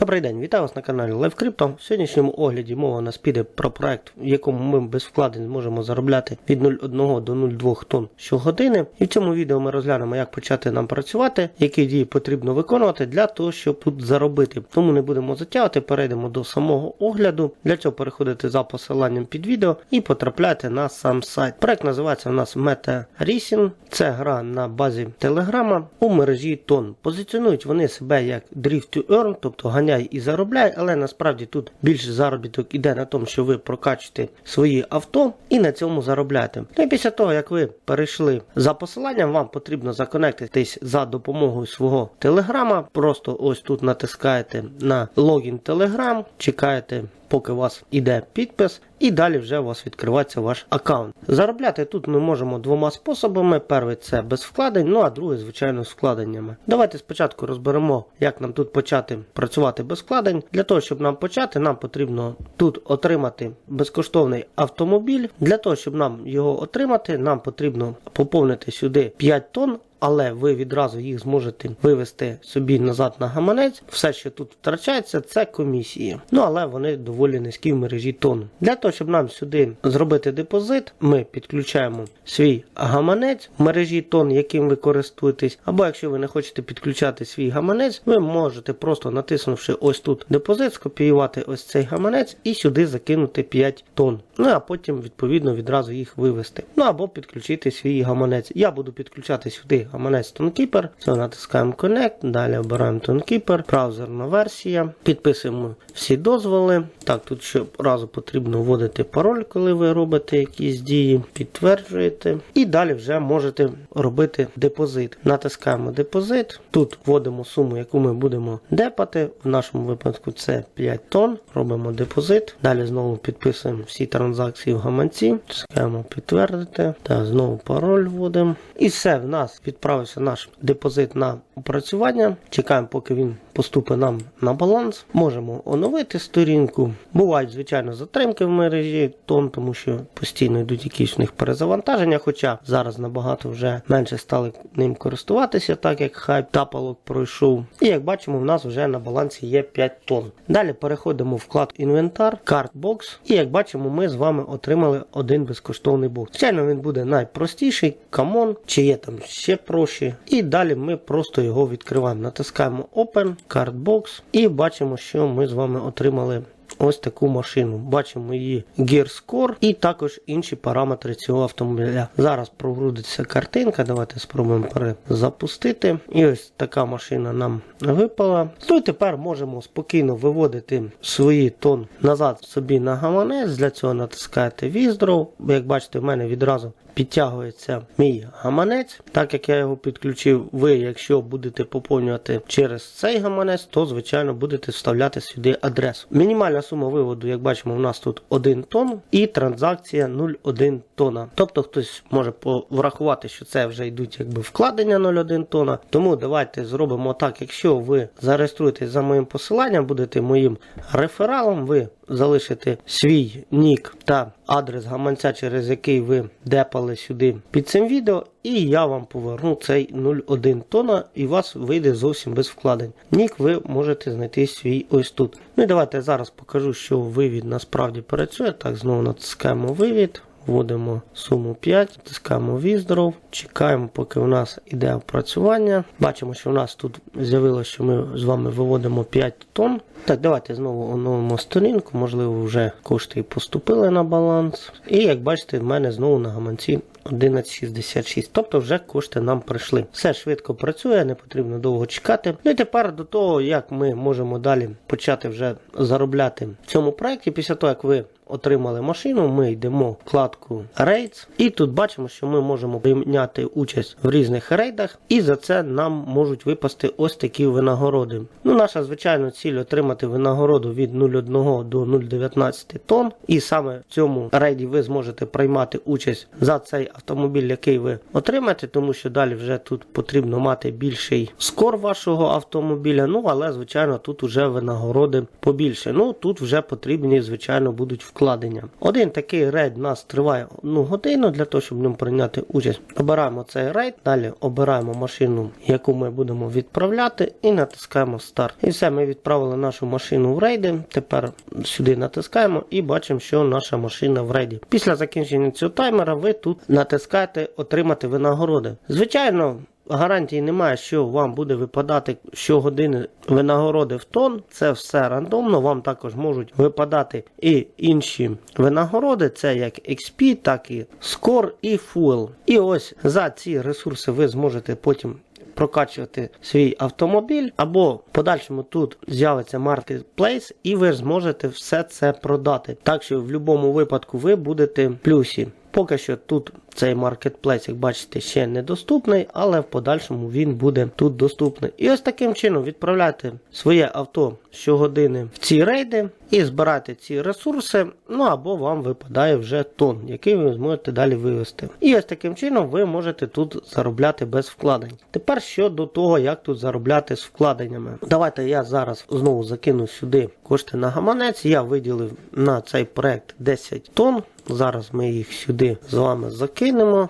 Добрий день, вітаю вас на каналі Live Crypto. В сьогоднішньому огляді мова нас піде про проект, в якому ми без вкладень зможемо заробляти від 0,1 до 0,2 тонн щогодини. І в цьому відео ми розглянемо, як почати нам працювати, які дії потрібно виконувати для того, щоб тут заробити. Тому не будемо затягувати, перейдемо до самого огляду. Для цього переходите за посиланням під відео і потрапляйте на сам сайт. Проект називається у нас Meta Racing. Це гра на базі Телеграма у мережі тон. Позиціонують вони себе як Drift to Earn, тобто ганяй і заробляй, але насправді тут більше заробіток іде на тому, що ви прокачуєте свої авто і на цьому заробляєте. Ну і після того, як ви перейшли за посиланням, вам потрібно законектитись за допомогою свого телеграма. Просто ось тут натискаєте на логін Telegram, чекаєте. Поки у вас іде підпис, і далі вже у вас відкривається ваш аккаунт. Заробляти тут ми можемо двома способами: перший це без вкладень, ну а другий, звичайно, з вкладеннями. Давайте спочатку розберемо, як нам тут почати працювати без вкладень. Для того, щоб нам почати, нам потрібно тут отримати безкоштовний автомобіль. Для того, щоб нам його отримати, нам потрібно поповнити сюди 5 тонн. Але ви відразу їх зможете вивести собі назад на гаманець. Все, що тут втрачається, це комісії. Ну але вони доволі низькі в мережі тонн. Для того, щоб нам сюди зробити депозит, ми підключаємо свій гаманець в мережі тонн, яким ви користуєтесь. Або якщо ви не хочете підключати свій гаманець, ви можете просто натиснувши ось тут депозит, скопіювати ось цей гаманець і сюди закинути 5 тонн. Ну а потім відповідно відразу їх вивести. Ну або підключити свій гаманець. Я буду підключати сюди гаманець ToneKeeper. Це натискаємо Connect, далі обираємо ToneKeeper, браузерна версія, підписуємо всі дозволи. Так, тут щоразу потрібно вводити пароль, коли ви робите якісь дії, підтверджуєте. І далі вже можете робити депозит. Натискаємо депозит. Тут вводимо суму, яку ми будемо депати. В нашому випадку це 5 тонн. Робимо депозит. Далі знову підписуємо всі транзакції в гаманці. Тискаємо підтвердити. Та знову пароль вводимо. І все, в нас відправився наш депозит на опрацювання. Чекаємо, поки він поступить нам на баланс. Можемо оновити сторінку. Бувають, звичайно, затримки в мережі тому що постійно йдуть якісь в них перезавантаження. Хоча зараз набагато вже менше стали ним користуватися, так як хайп тапалок пройшов. І як бачимо, в нас вже на балансі є 5 тонн. Далі переходимо в вклад інвентар, картбокс. І як бачимо, ми з вами отримали один безкоштовний бокс. Звичайно, він буде найпростіший, камон, чи є там ще проще. І далі ми просто його відкриваємо. Натискаємо Open, Cardbox і бачимо, що ми з вами отримали. Ось таку машину. Бачимо її Gear Score і також інші параметри цього автомобіля. Зараз прогрудиться картинка. Давайте спробуємо перезапустити. І ось така машина нам випала. Ну і тепер можемо спокійно виводити свої тон назад собі на гаманець. Для цього натискаєте Withdraw. Як бачите, в мене відразу підтягується мій гаманець. Так як я його підключив, ви, якщо будете поповнювати через цей гаманець, то звичайно будете вставляти сюди адресу. Мінімальна сума виводу, як бачимо, у нас тут 1 тонн і транзакція 0,1 тонна. Тобто хтось може врахувати, що це вже йдуть якби вкладення 0,1 тонна. Тому давайте зробимо так, якщо ви зареєструєтесь за моїм посиланням, будете моїм рефералом, ви залишите свій нік та адрес гаманця, через який ви депали сюди під цим відео, і я вам поверну цей 0,1 тона, і у вас вийде зовсім без вкладень. Нік ви можете знайти свій ось тут. Ну і давайте зараз покажу, що вивід насправді працює. Так, знову натискаємо вивід. Вводимо суму 5, натискаємо Withdraw, чекаємо, поки у нас іде опрацювання. Бачимо, що у нас тут з'явилося, що ми з вами виводимо 5 тонн. Так, давайте знову оновимо сторінку, можливо, вже кошти і поступили на баланс. І як бачите, в мене знову на гаманці 11,66. Тобто вже кошти нам прийшли. Все швидко працює, не потрібно довго чекати. Ну і тепер до того, як ми можемо далі почати вже заробляти в цьому проєкті, після того, як ви отримали машину, ми йдемо в вкладку Raids, і тут бачимо, що ми можемо прийняти участь в різних рейдах, і за це нам можуть випасти ось такі винагороди. Ну, наша звичайна ціль отримати винагороду від 0,1 до 0,19 тонн. І саме в цьому рейді ви зможете приймати участь за цей автомобіль, який ви отримаєте, тому що далі вже тут потрібно мати більший скор вашого автомобіля. Ну але звичайно тут вже винагороди побільше. Ну тут вже потрібні, звичайно, будуть вкладати вкладення. Один такий рейд у нас триває одну годину для того, щоб в ньому прийняти участь. Обираємо цей рейд, далі обираємо машину, яку ми будемо відправляти, і натискаємо старт. І все, ми відправили нашу машину в рейди. Тепер сюди натискаємо і бачимо, що наша машина в рейді. Після закінчення цього таймера ви тут натискаєте отримати винагороди. Звичайно. Гарантії немає, що вам буде випадати щогодини винагороди в тон. Це все рандомно. Вам також можуть випадати і інші винагороди, це як XP, так і Score і Fuel. І ось за ці ресурси ви зможете потім прокачувати свій автомобіль, або в подальшому тут з'явиться маркетплейс, і ви зможете все це продати. Так що в будь-якому випадку ви будете в плюсі. Поки що тут цей маркетплейс, як бачите, ще недоступний, але в подальшому він буде тут доступний. І ось таким чином відправляйте своє авто щогодини в ці рейди і збирайте ці ресурси, ну або вам випадає вже тон, який ви зможете далі вивести. І ось таким чином ви можете тут заробляти без вкладень. Тепер щодо того, як тут заробляти з вкладеннями. Давайте я зараз знову закину сюди кошти на гаманець. Я виділив на цей проект 10 тонн. Зараз ми їх сюди з вами закинемо.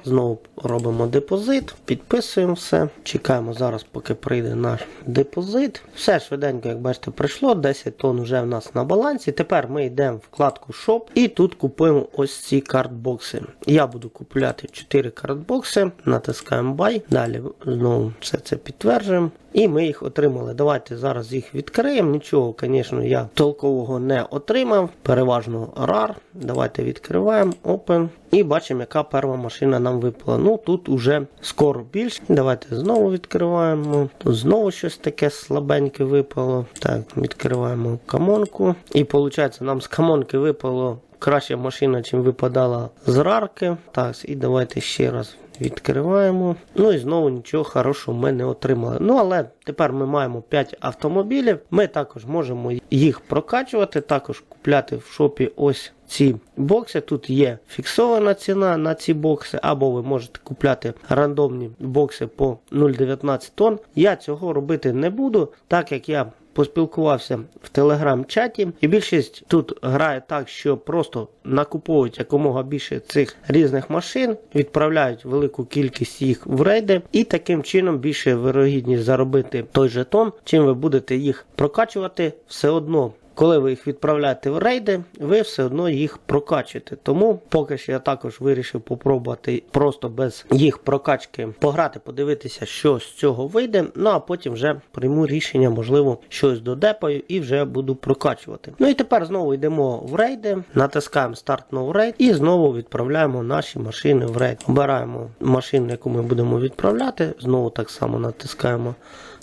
Знову робимо депозит, підписуємо все. Чекаємо зараз, поки прийде наш депозит. Все швиденько, як бачите, прийшло. 10 тонн вже в нас на балансі. Тепер ми йдемо в вкладку Shop і тут купуємо ось ці картбокси. Я буду купляти 4 картбокси, натискаємо Buy. Далі знову все це підтверджуємо. І ми їх отримали. Давайте зараз їх відкриємо. Нічого, звісно, я толкового не отримав. Переважно RAR. Давайте відкриваємо Open. І бачимо, яка перша машина нам випала. Ну тут уже скоро більше. Давайте знову відкриваємо. Тут знову щось таке слабеньке випало. Так, відкриваємо камонку. І виходить, нам з камонки випало краща машина, чим випадала з рарки. Так, і давайте ще раз відкриваємо. Ну і знову нічого хорошого ми не отримали. Ну але тепер ми маємо 5 автомобілів. Ми також можемо їх прокачувати, також купляти в шопі ось. Ці бокси тут є фіксована ціна на ці бокси, або ви можете купляти рандомні бокси по 0,19 тонн. Я цього робити не буду, так як я поспілкувався в телеграм-чаті, і більшість тут грає так, що просто накуповують якомога більше цих різних машин, відправляють велику кількість їх в рейди, і таким чином більше вирогідність заробити той жетон, чим ви будете їх прокачувати все одно. Коли ви їх відправляєте в рейди, ви все одно їх прокачуєте. Тому поки що я також вирішив попробувати просто без їх прокачки пограти, подивитися, що з цього вийде. Ну а потім вже прийму рішення, можливо, щось додепаю і вже буду прокачувати. Ну і тепер знову йдемо в рейди, натискаємо старт новий рейд і знову відправляємо наші машини в рейд. Обираємо машину, яку ми будемо відправляти. Знову так само натискаємо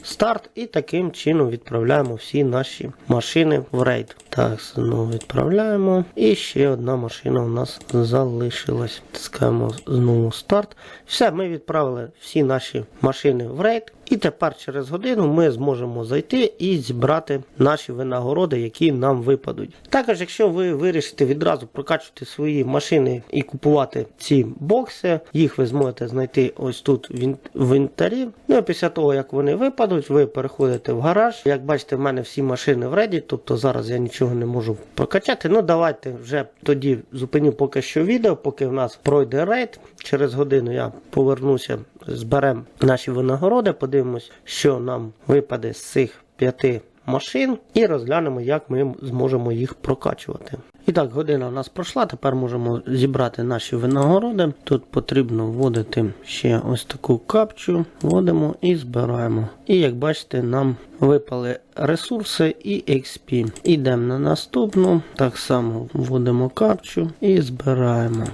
старт і таким чином відправляємо всі наші машини в рейд. Так, знову відправляємо. І ще одна машина у нас залишилась. Тискаємо знову старт. Все, ми відправили всі наші машини в рейд. І тепер через годину ми зможемо зайти і зібрати наші винагороди, які нам випадуть. Також, якщо ви вирішите відразу прокачувати свої машини і купувати ці бокси, їх ви зможете знайти ось тут в ін- Ну і після того, як вони випадуть, ви переходите в гараж. Як бачите, в мене всі машини в реді, тобто зараз я нічого не можу прокачати. Ну давайте вже тоді зупиню поки що відео, поки в нас пройде рейд. Через годину я повернуся, зберемо наші винагороди, подивимось, що нам випаде з цих п'яти машин, і розглянемо, як ми зможемо їх прокачувати. І так, година у нас пройшла, тепер можемо зібрати наші винагороди. Тут потрібно вводити ще ось таку капчу, вводимо і збираємо. І як бачите, нам випали ресурси і XP. Ідемо на наступну, так само вводимо капчу і збираємо.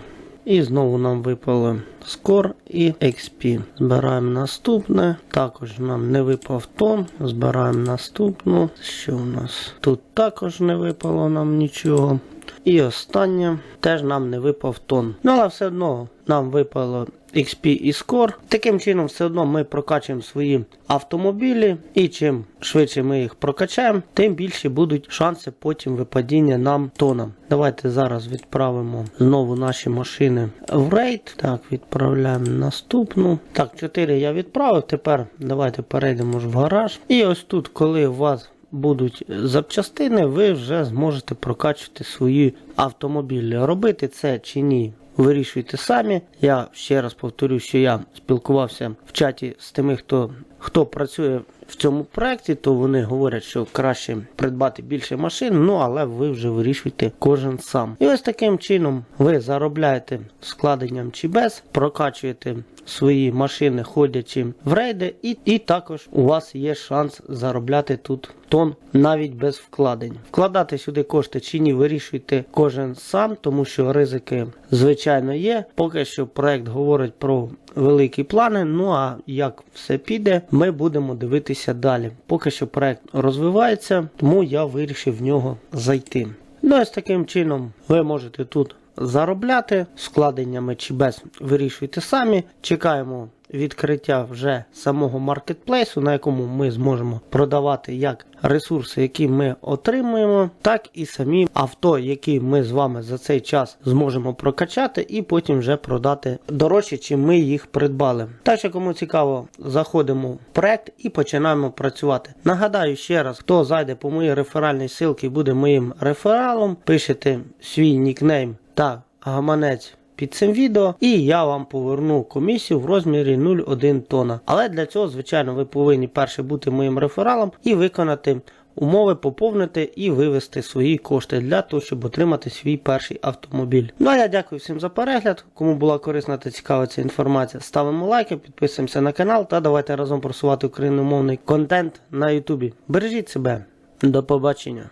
І знову нам випали Score і XP. Збираємо наступне. Також нам не випав тон. Збираємо наступну. Що у нас? Тут також не випало нам нічого. І останнє теж нам не випав тон. Ну, але все одно нам випало XP і Score. Таким чином, все одно ми прокачуємо свої автомобілі, і чим швидше ми їх прокачаємо, тим більше будуть шанси потім випадіння нам тонам. Давайте зараз відправимо знову наші машини в рейд. Так, відправляємо наступну. Так, 4 я відправив. Тепер давайте перейдемо в гараж. І ось тут, коли у вас будуть запчастини, ви вже зможете прокачувати свої автомобілі. Робити це чи ні, вирішуйте самі. Я ще раз повторю, що я спілкувався в чаті з тими, хто, хто працює в цьому проєкті, то вони говорять, що краще придбати більше машин, ну але ви вже вирішуєте кожен сам. І ось таким чином ви заробляєте складенням чи без, прокачуєте свої машини, ходячи в рейди, і, і також у вас є шанс заробляти тут тон навіть без вкладень. Вкладати сюди кошти чи ні, вирішуйте кожен сам, тому що ризики звичайно є. Поки що проект говорить про великі плани. Ну а як все піде, ми будемо дивитися далі. Поки що проект розвивається, тому я вирішив в нього зайти. Ну і з таким чином ви можете тут заробляти складеннями чи без вирішуйте самі. Чекаємо відкриття вже самого маркетплейсу, на якому ми зможемо продавати як ресурси, які ми отримуємо, так і самі авто, які ми з вами за цей час зможемо прокачати і потім вже продати дорожче, чим ми їх придбали. Так що кому цікаво, заходимо в проект і починаємо працювати. Нагадаю ще раз, хто зайде по моїй реферальній ссылці, буде моїм рефералом, пишете свій нікнейм та гаманець під цим відео, і я вам поверну комісію в розмірі 0,1 тона. Але для цього, звичайно, ви повинні перше бути моїм рефералом і виконати умови, поповнити і вивести свої кошти для того, щоб отримати свій перший автомобіль. Ну а я дякую всім за перегляд. Кому була корисна та цікава ця інформація, ставимо лайки, підписуємося на канал та давайте разом просувати україномовний контент на Ютубі. Бережіть себе, до побачення.